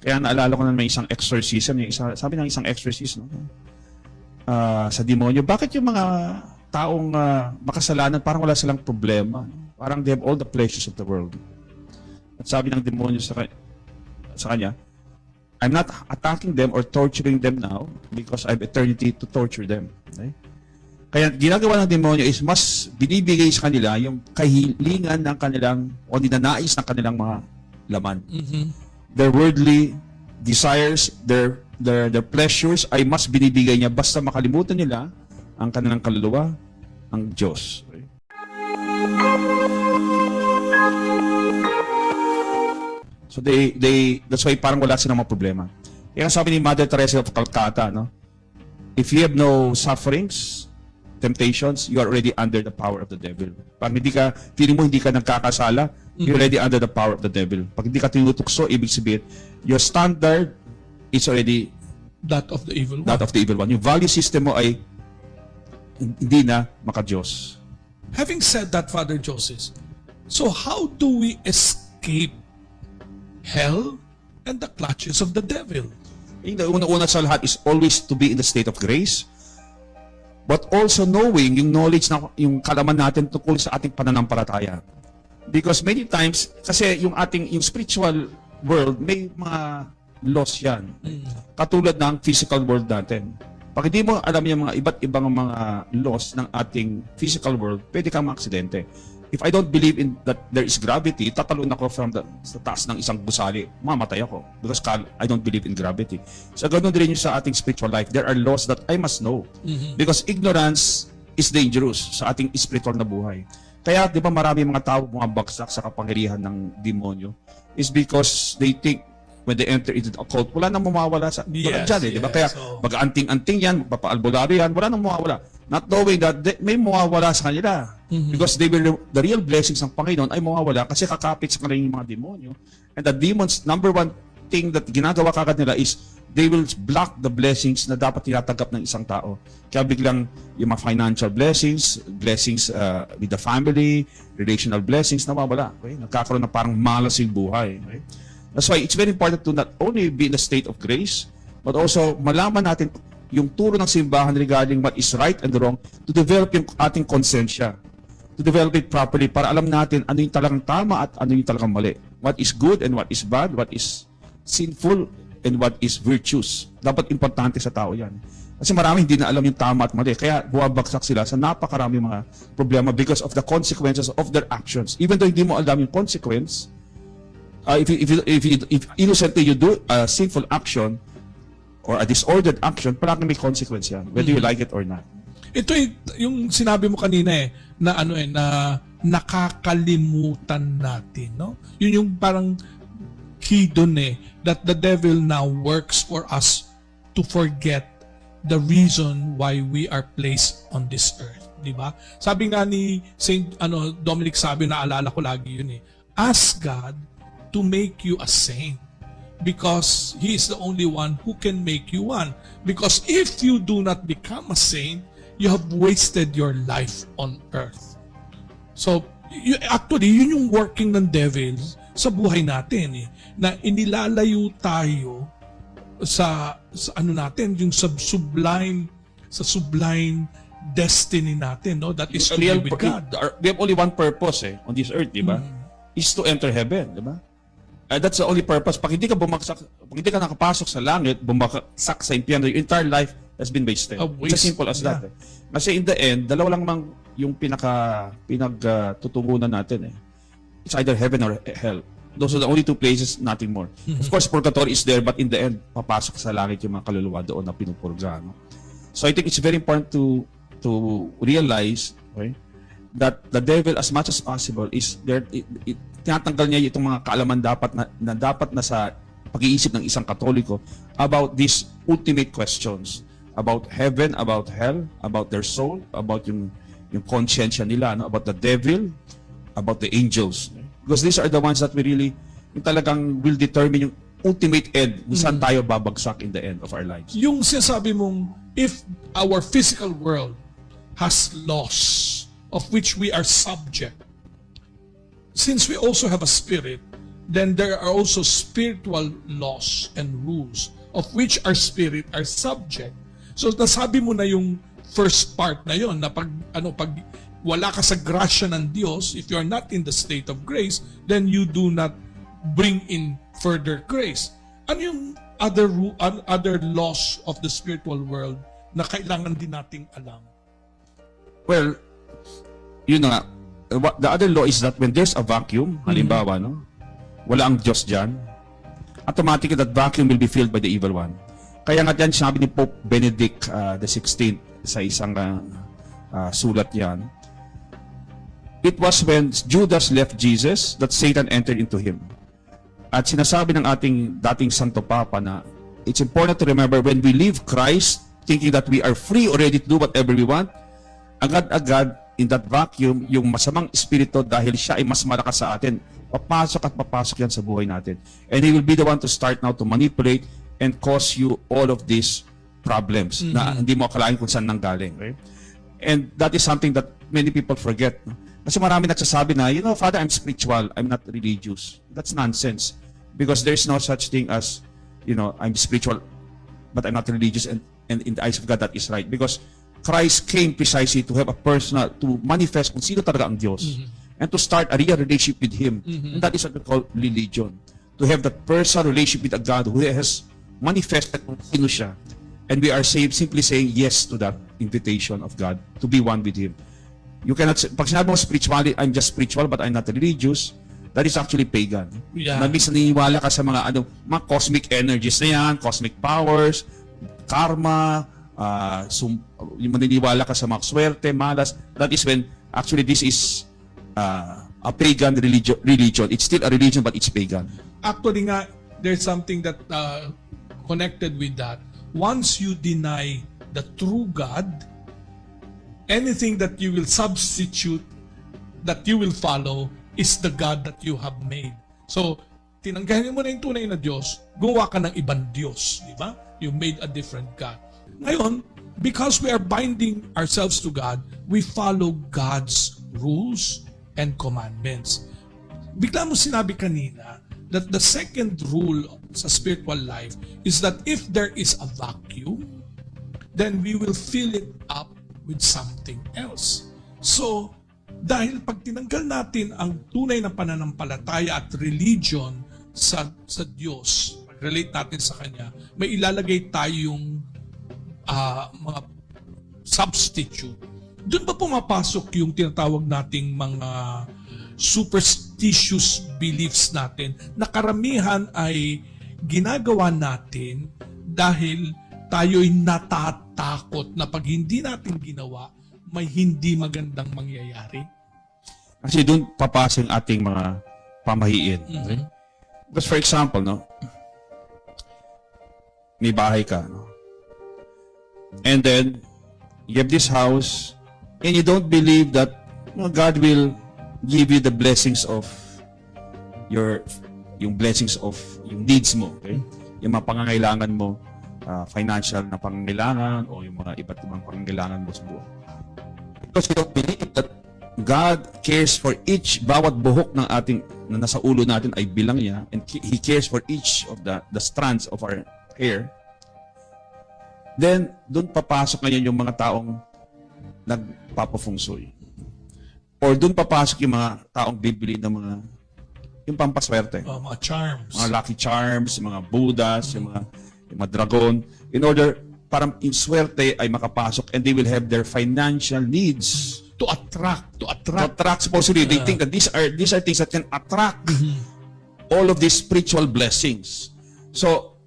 Kaya naalala ko na may isang exorcism, yung isa, sabi ng isang exorcist, no? Ah, sa demonyo, bakit yung mga taong ah, makasalanan parang wala silang problema? Parang they have all the pleasures of the world. At sabi ng demonyo sa, sa kanya, I'm not attacking them or torturing them now because I have eternity to torture them. Okay? Kaya ginagawa ng demonyo is mas binibigay sa kanila yung kahilingan ng kanilang o ninanais ng kanilang mga laman. Their worldly desires, their their their pleasures ay mas binibigay niya basta makalimutan nila ang kanilang kaluluwa, ang Diyos. So they they that's why parang wala silang mga problema. Kaya sabi ni Mother Teresa of Calcutta, no? If you have no sufferings, temptations, you are already under the power of the devil. Pag hindi ka, feeling mo hindi ka nagkakasala, you're already under the power of the devil. Pag hindi ka tinutukso, ibig sabihin, your standard is already That of the evil one. that of the evil one. Yung value system mo ay hindi na maka-Diyos. Having said that, Father Joseph, so how do we escape hell and the clutches of the devil? Yung una-una sa lahat is always to be in the state of grace. But also knowing yung knowledge na yung kalaman natin tungkol sa ating pananampalataya. Because many times, kasi yung ating, yung spiritual world, may mga laws yan. Katulad ng physical world natin. Pag hindi mo alam yung mga iba't ibang mga laws ng ating physical world, pwede kang maaksidente. If I don't believe in that there is gravity, tatalon ako from the, sa taas ng isang gusali, mamatay ako. Because I don't believe in gravity. So ganun din yung sa ating spiritual life. There are laws that I must know. Because ignorance is dangerous sa ating spiritual na buhay. Kaya di ba marami mga tao bumabagsak sa kapangyarihan ng demonyo is because they think when they enter into the occult, wala nang mawawala sa Yes, dyan eh, di ba? yes. Kaya So- mag-anting-anting yan, magpapaalbularyo yan, wala nang mawawala. Not knowing that they- may mawawala sa kanila. Because they will, the real blessings ng Panginoon ay mawawala kasi kakapit sa kanila yung mga demonyo. And the demons, number one thing that ginagawa kagad nila is they will block the blessings na dapat tinatanggap ng isang tao. Kaya biglang yung mga financial blessings, blessings uh, with the family, relational blessings, nawawala. Okay? Nagkakaroon ng parang malas yung buhay. Okay? That's why it's very important to not only be in a state of grace, but also malaman natin yung turo ng simbahan regarding what is right and wrong to develop yung ating konsensya. To develop it properly para alam natin ano yung talagang tama at ano yung talagang mali. What is good and what is bad, what is sinful and what is virtuous. Dapat importante sa tao yan. Kasi marami hindi na alam yung tama at mali. Kaya buwabagsak sila sa napakarami mga problema because of the consequences of their actions. Even though hindi mo alam yung consequence, uh, if, you, if, you, if, you, if innocently you do a sinful action or a disordered action, parang may consequence yan, whether you like it or not. Ito y- yung sinabi mo kanina eh, na ano eh, na nakakalimutan natin, no? Yun yung parang key dun eh, that the devil now works for us to forget the reason why we are placed on this earth. Di ba? Sabi nga ni Saint ano, Dominic sabi, naalala ko lagi yun eh, ask God to make you a saint because he is the only one who can make you one. Because if you do not become a saint, you have wasted your life on earth. So, y- actually, yun yung working ng devil sa buhay natin eh. Na inilalayo tayo sa, sa ano natin, yung sub sublime, sa sublime destiny natin, no? That is to be Real with pur- God. we have only one purpose eh, on this earth, di ba? Is to enter heaven, di ba? Uh, that's the only purpose. Pag hindi ka bumagsak, pag hindi ka nakapasok sa langit, bumagsak sa impyerno, your entire life has been wasted. A It's as waste. simple as that. Yeah. Eh. Kasi in the end, dalawa lang mang yung pinaka pinagtutungunan natin eh. It's either heaven or hell. Those are the only two places, nothing more. Of course, purgatory is there, but in the end, papasok sa langit yung mga kaluluwa doon na pinupurga. No? So I think it's very important to to realize okay, that the devil as much as possible is there it, it, tinatanggal niya itong mga kaalaman dapat na, na dapat na sa pag-iisip ng isang katoliko about these ultimate questions about heaven, about hell, about their soul, about yung yung conscience nila, no? about the devil, about the angels. Because these are the ones that we really yung talagang will determine yung ultimate end kung saan tayo babagsak in the end of our lives. yung sinasabi mong if our physical world has laws of which we are subject, since we also have a spirit, then there are also spiritual laws and rules of which our spirit are subject. So nasabi mo na yung first part na yon na pag ano pag wala ka sa grasya ng Diyos, if you are not in the state of grace, then you do not bring in further grace. Ano yung other other laws of the spiritual world na kailangan din nating alam? Well, yun na nga. What- The other law is that when there's a vacuum, halimbawa, no? Wala ang Diyos dyan, automatically that vacuum will be filled by the evil one. Kaya nga yan, sabi ni Pope Benedict uh, the 16th sa isang uh, uh, sulat yan, It was when Judas left Jesus that Satan entered into him. At sinasabi ng ating dating Santo Papa na it's important to remember when we leave Christ, thinking that we are free already to do whatever we want, agad-agad in that vacuum, yung masamang espiritu dahil siya ay mas malakas sa atin, papasok at papasok yan sa buhay natin. And he will be the one to start now to manipulate and cause you all of these problems na hindi mo akalain kung saan nanggaling. Right? And that is something that many people forget. no? Kasi marami nagsasabi na, you know, Father, I'm spiritual, I'm not religious. That's nonsense. Because there's no such thing as, you know, I'm spiritual, but I'm not religious. And, and in the eyes of God, that is right. Because Christ came precisely to have a personal, to manifest kung sino talaga ang Diyos. And to start a real relationship with Him. And that is what we call religion. To have that personal relationship with a God who has manifested kung sino siya. And we are saved simply saying yes to that invitation of God to be one with Him. You cannot say, pag sinabi mo spirituality, I'm just spiritual but I'm not religious, that is actually pagan. Yeah. Na minsan naniniwala ka sa mga ano, mga cosmic energies na yan, cosmic powers, karma, uh, sum, yung maniniwala ka sa mga swerte, malas, that is when actually this is uh, a pagan religion, religion. It's still a religion but it's pagan. actually nga, there's something that uh, connected with that. Once you deny the true God, anything that you will substitute, that you will follow, is the God that you have made. So, tinanggahin mo na yung tunay na Diyos, gumawa ka ng ibang Diyos, di ba? You made a different God. Ngayon, because we are binding ourselves to God, we follow God's rules and commandments bigla mo sinabi kanina that the second rule sa spiritual life is that if there is a vacuum, then we will fill it up with something else. So, dahil pag tinanggal natin ang tunay na pananampalataya at religion sa sa Diyos, pag-relate natin sa Kanya, may ilalagay tayong ah, mga substitute. Doon ba pumapasok yung tinatawag nating mga superstitious beliefs natin na karamihan ay ginagawa natin dahil tayo'y natatakot na pag hindi natin ginawa, may hindi magandang mangyayari. Kasi doon papasok ang ating mga pamahiin. Okay? Because for example, no, may bahay ka, no? And then, you have this house, and you don't believe that God will give you the blessings of your, yung blessings of yung needs mo, okay? Yung mga pangangailangan mo, ah, financial na pangangailangan, o yung mga iba't ibang pangangailangan mo sa buhay. Because you don't believe that God cares for each bawat buhok ng ating na nasa ulo natin ay bilang niya and He cares for each of the the strands of our hair. Then doon papasok ngayon yung mga taong nagpapafungsoy. Or doon papasok yung mga taong bibili ng mga yung pampaswerte Uh, mga charms. mga lucky charms, yung mga budas, yung mga, yung mga dragon, in order para yung swerte ay makapasok and they will have their financial needs. to attract, to To attract. attract, supposedly, they think that these are these are things that can attract all of these spiritual blessings. So,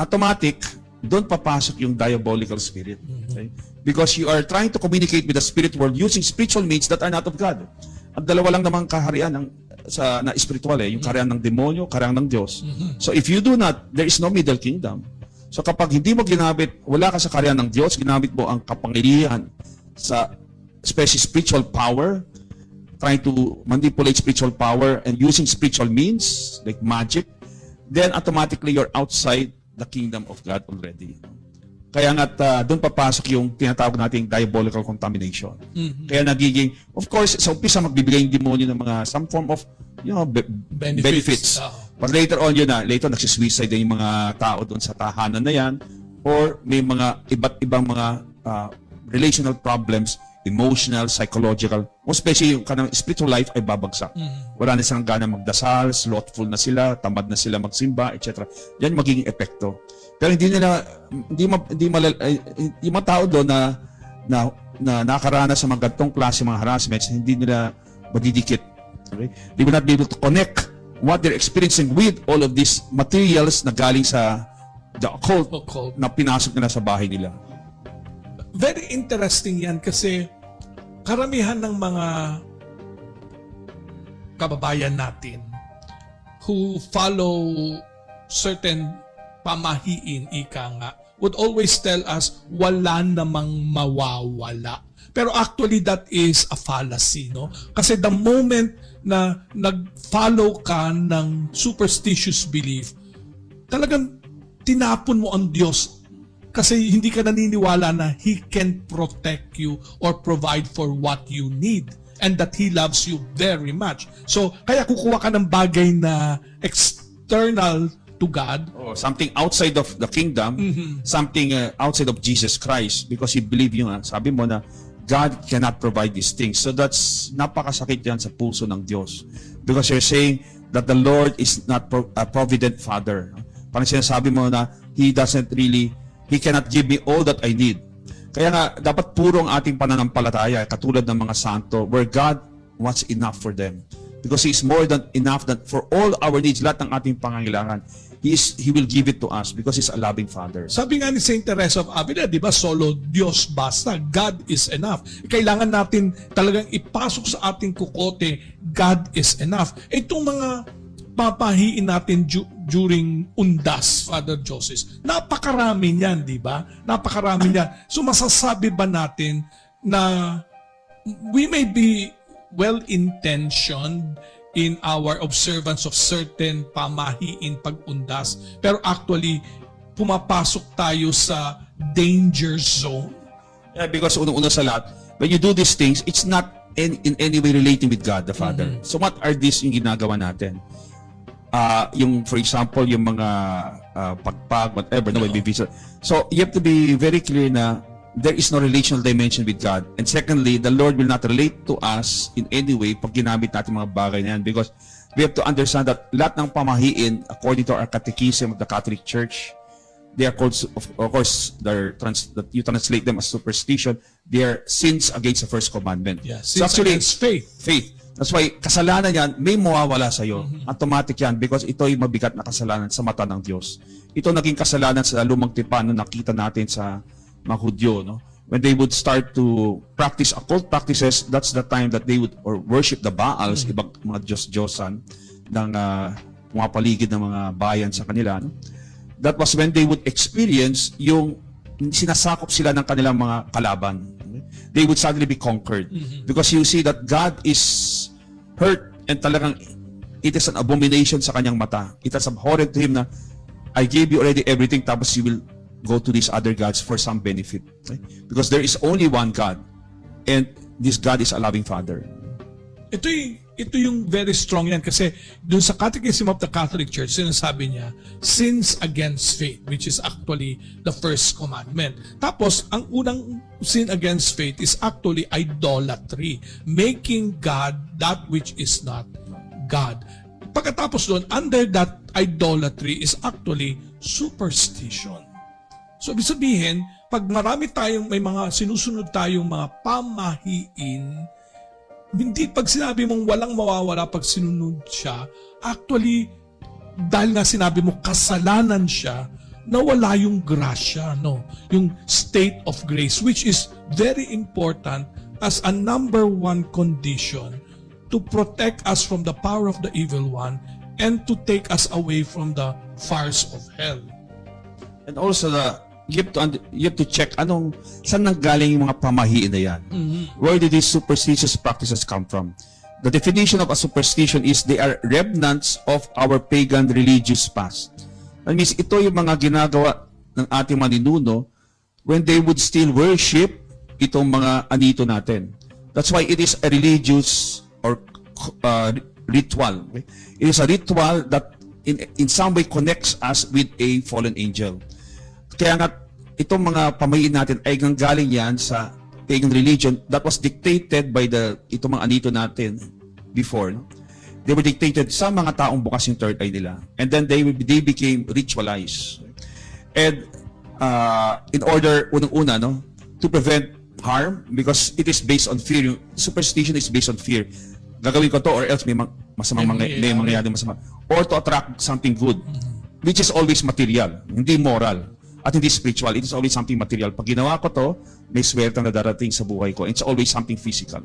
automatic, doon papasok yung diabolical spirit. Okay? Because you are trying to communicate with the spirit world using spiritual means that are not of God. Ang dalawa lang naman kaharian ng sa na spiritual eh, yung kaharian ng demonyo, kaharian ng Diyos. So if you do not, there is no middle kingdom. So kapag hindi mo ginamit, wala ka sa kaharian ng Diyos, ginamit mo ang kapangyarihan sa especially spiritual power, trying to manipulate spiritual power and using spiritual means like magic, then automatically you're outside the kingdom of God already. Kaya nga doon papasok yung tinatawag nating diabolical contamination. Mhm. Kaya nagiging, of course, sa umpisa magbibigay yung demonyo ng mga some form of you know, be- Benefits. benefits. Oo. But later on yun na, later nagsisuicide na yung mga tao doon sa tahanan na yan or may mga iba't ibang mga ah, relational problems, emotional, psychological, most especially yung kanang spiritual life ay babagsak. Mhm. Wala na silang gana magdasal, slothful na sila, tamad na sila magsimba, etc. Yan magiging epekto. Pero hindi nila hindi ma, hindi malal, ay, yung mga tao doon na na na nakaranas sa mga ganitong klase mga harassments, hindi nila madidikit. Okay? They will not be able to connect what they're experiencing with all of these materials na galing sa the occult Occult. na pinasok nila sa bahay nila. Very interesting yan kasi karamihan ng mga kababayan natin who follow certain pamahiin, ika nga, would always tell us, wala namang mawawala. Pero actually, that is a fallacy, no? Kasi the moment na nag-follow ka ng superstitious belief, talagang tinapon mo ang Diyos kasi hindi ka naniniwala na He can protect you or provide for what you need and that He loves you very much. So, kaya kukuha ka ng bagay na external to God, Oh, something outside of the kingdom, something uh, outside of Jesus Christ because you believe yung uh, sabi mo na God cannot provide these things. So that's napakasakit yan sa puso ng Diyos. Because you're saying that the Lord is not pro- a provident father. Parang sinasabi mo na He doesn't really, He cannot give me all that I need. Kaya nga, dapat puro ang ating pananampalataya, katulad ng mga santo, where God wants enough for them. Because He is more than enough that for all our needs, lahat ng ating pangangailangan, He, is, He will give it to us because He's a loving Father. Sabi nga ni Saint Teresa of Avila, di ba, solo Diyos basta, God is enough. Kailangan natin talagang ipasok sa ating kukote, God is enough. Itong mga papahiin natin du- during undas, Father Joseph, napakarami niyan, di ba? Napakarami niyan. So masasabi ba natin na we may be well-intentioned in our observance of certain pamahiin pag-undas, pero actually, pumapasok tayo sa danger zone. Yeah, because unang-una sa lahat, when you do these things, it's not in, in any way relating with God the Father. So what are these yung ginagawa natin? Ah, yung for example, yung mga ah, pagpag, whatever, no, no. visit. So you have to be very clear na there is no relational dimension with God. And secondly, the Lord will not relate to us in any way pag ginamit natin mga bagay na yan because we have to understand that lahat ng pamahiin according to our catechism of the Catholic Church, they are called, of, of course, they're trans, that you translate them as superstition. They are sins against the first commandment. Yes, so actually, against faith. faith. That's why kasalanan yan, may mawawala sa iyo. Automatic yan because ito ay mabigat na kasalanan sa mata ng Diyos. Ito naging kasalanan sa lumang tipan na nakita natin sa mga Hudyo, no? When they would start to practice occult practices, that's the time that they would or worship the Baals, ibang mga Diyos-Diyosan ng ah, mga paligid ng mga bayan sa kanila, no? That was when they would experience yung sinasakop sila ng kanilang mga kalaban. They would suddenly be conquered. Because you see that God is hurt and talagang it is an abomination sa kanyang mata. It is abhorrent to Him na I gave you already everything tapos you will go to these other gods for some benefit. Okay? Because there is only one God and this God is a loving Father. Ito yung, ito yung very strong yan kasi dun sa Catechism of the Catholic Church, sinasabi niya, sins against faith, which is actually the first commandment. Tapos, ang unang sin against faith is actually idolatry, making God that which is not God. Pagkatapos doon, under that idolatry is actually superstition. So, ibig sabihin, pag marami tayong, may mga sinusunod tayong mga pamahiin, hindi pag sinabi mong walang mawawala pag sinunod siya, actually, dahil nga sinabi mo kasalanan siya, nawala yung grasya, no? Yung state of grace, which is very important as a number one condition to protect us from the power of the evil one and to take us away from the fires of hell. And also the you have to you have to check anong saan nanggaling yung mga pamahiin na yan. Where did these superstitious practices come from? The definition of a superstition is they are remnants of our pagan religious past. That means ito yung mga ginagawa ng ating maninuno when they would still worship itong mga anito natin. That's why it is a religious or uh, ritual. It is a ritual that in, in some way connects us with a fallen angel. Kaya nga, itong mga pamayin natin ay galing yan sa pagan religion that was dictated by the itong mga anito natin before. No? They were dictated sa mga taong bukas yung third eye nila. And then they, they became ritualized. And uh, in order, unang-una, no, to prevent harm, because it is based on fear. Yung superstition is based on fear. Gagawin ko to or else may ma- masamang May mga, may mangyayari masama. Or to attract something good, which is always material, hindi moral. At hindi spiritual, it is always something material. Pag ginawa ko to, may swerte na darating sa buhay ko. It's always something physical.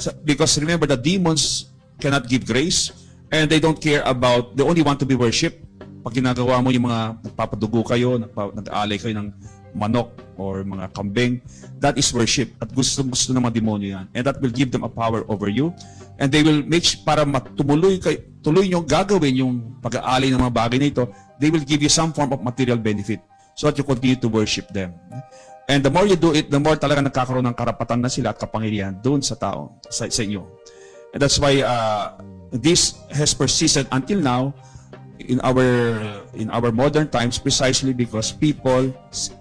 So, because remember, the demons cannot give grace and they don't care about, they only want to be worshipped. Pag ginagawa mo yung mga nagpapadugo kayo, nag-aalay kayo ng manok or mga kambing, that is worship. At gusto gusto ng mga demonyo yan. And that will give them a power over you. And they will make para matumuloy kay tuloy nyo gagawin yung pag-aalay ng mga bagay na ito, they will give you some form of material benefit so that you continue to worship them. And the more you do it, the more talaga nagkakaroon ng karapatan na sila at kapangyarihan doon sa tao, sa, sa inyo. And that's why uh, this has persisted until now in our in our modern times precisely because people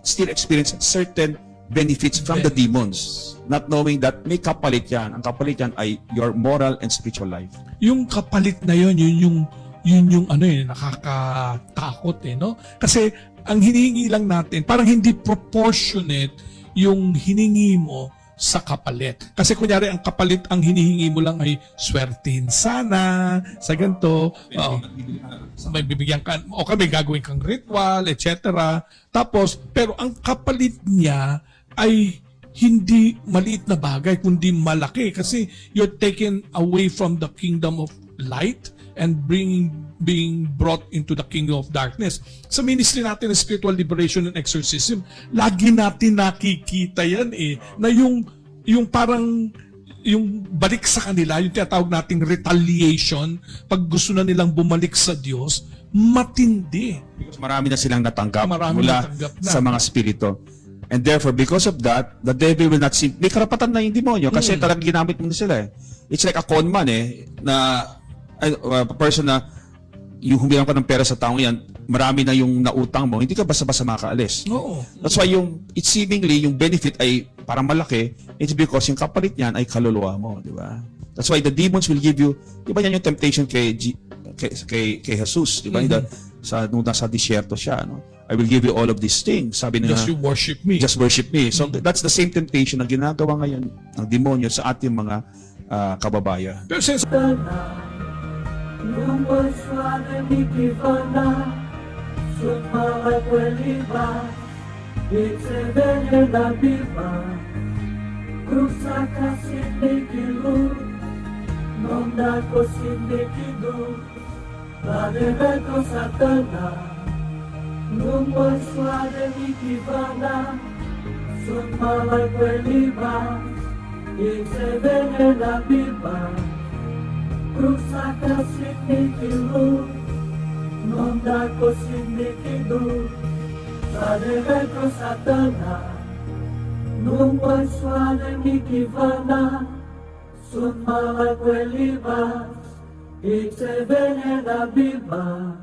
still experience certain benefits from the demons not knowing that may kapalit yan ang kapalit yan ay your moral and spiritual life yung kapalit na yun, yun yung yun yung ano eh, nakakatakot eh, no? Kasi ang hinihingi lang natin, parang hindi proportionate yung hiningi mo sa kapalit. Kasi kunyari, ang kapalit, ang hinihingi mo lang ay swertin sana, sa ganito. Oo. may bibigyan ka, o kami gagawin kang ritual, etc. Tapos, pero ang kapalit niya ay hindi maliit na bagay, kundi malaki. Kasi you're taken away from the kingdom of light and bringing being brought into the kingdom of darkness. Sa ministry natin ng spiritual liberation and exorcism, lagi natin nakikita yan eh, na yung, yung parang yung balik sa kanila, yung tinatawag nating retaliation, pag gusto na nilang bumalik sa Diyos, matindi. because marami na silang natanggap Marami mula natanggap na. sa mga spirito and therefore because of that the devil will not see may karapatan na yung demonyo kasi talagang ginamit mo na sila eh it's like a con man eh na uh, person na yung humiram ka ng pera sa taong yan marami na yung nautang mo hindi ka basta-basta makaalis Oo. That's why yung it seemingly yung benefit ay parang malaki, it's because yung kapalit niyan ay kaluluwa mo, di ba? That's why the demons will give you, di ba yan yung temptation kay G- kay, kay, kay Jesus, di ba? Mm-hmm. Sa nung nasa disyerto siya, no? I will give you all of these things. Sabi nila, Just you worship me. just worship me. So that's the same temptation na ginagawa ngayon ng demonyo sa ating mga ah, kababayan. Pero since Lumbosoane mikivana Sumara kweliba Vitsevenye na biba Kusaka sindikilu Nondako sindikidu Badebeko satana Lumbosoane mikivana e kweliba Vitsevenye na biba Cruzata sindikilu, nondako sindikidu, Zareve cruzatana, nun paisuane mikivana, sun e se venena bibas.